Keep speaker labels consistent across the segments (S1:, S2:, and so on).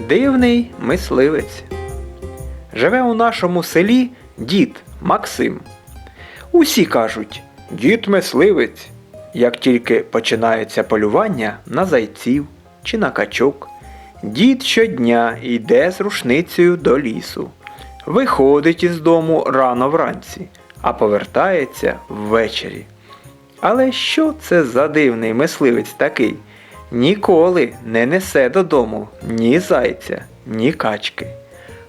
S1: Дивний мисливець. Живе у нашому селі дід Максим. Усі кажуть, дід мисливець. Як тільки починається полювання на зайців чи на качок, дід щодня йде з рушницею до лісу, виходить із дому рано вранці, а повертається ввечері. Але що це за дивний мисливець такий? Ніколи не несе додому ні зайця, ні качки.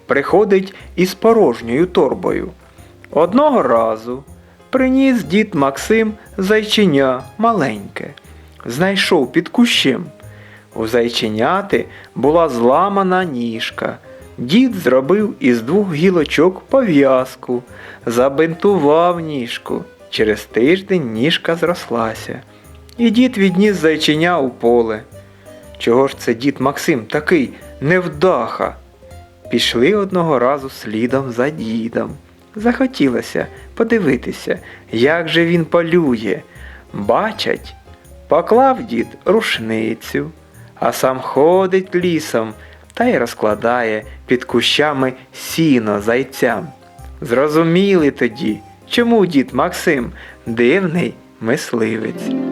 S1: Приходить із порожньою торбою. Одного разу приніс дід Максим зайченя маленьке, знайшов під кущем. У зайченяти була зламана ніжка. Дід зробив із двох гілочок пов'язку, забинтував ніжку. Через тиждень ніжка зрослася. І дід відніс зайченя у поле. Чого ж це дід Максим такий невдаха? Пішли одного разу слідом за дідом. Захотілося подивитися, як же він полює. Бачать, поклав дід рушницю, а сам ходить лісом та й розкладає під кущами сіно зайцям. Зрозуміли тоді, чому дід Максим дивний мисливець.